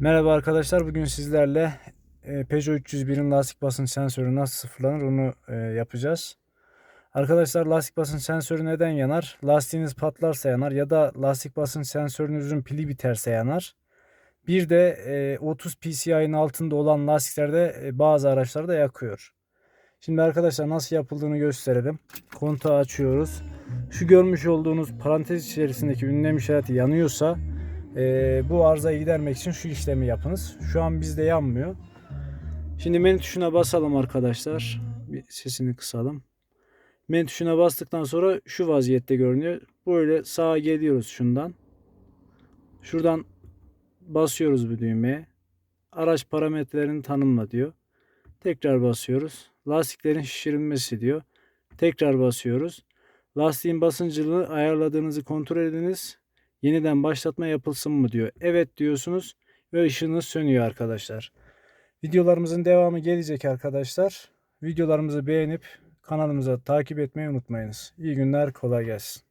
Merhaba arkadaşlar. Bugün sizlerle e, Peugeot 301'in lastik basınç sensörü nasıl sıfırlanır onu e, yapacağız. Arkadaşlar lastik basınç sensörü neden yanar? Lastiğiniz patlarsa yanar ya da lastik basınç sensörünüzün pili biterse yanar. Bir de e, 30 PCI'nin altında olan lastiklerde e, bazı araçlarda yakıyor. Şimdi arkadaşlar nasıl yapıldığını gösterelim. Kontağı açıyoruz. Şu görmüş olduğunuz parantez içerisindeki ünlem işareti yanıyorsa ee, bu arızayı gidermek için şu işlemi yapınız. Şu an bizde yanmıyor. Şimdi menü tuşuna basalım arkadaşlar. Bir sesini kısalım. Menü tuşuna bastıktan sonra şu vaziyette görünüyor. Böyle sağa geliyoruz şundan. Şuradan basıyoruz bu düğmeye. Araç parametrelerini tanımla diyor. Tekrar basıyoruz. Lastiklerin şişirilmesi diyor. Tekrar basıyoruz. Lastiğin basıncını ayarladığınızı kontrol ediniz yeniden başlatma yapılsın mı diyor. Evet diyorsunuz ve ışığınız sönüyor arkadaşlar. Videolarımızın devamı gelecek arkadaşlar. Videolarımızı beğenip kanalımıza takip etmeyi unutmayınız. İyi günler, kolay gelsin.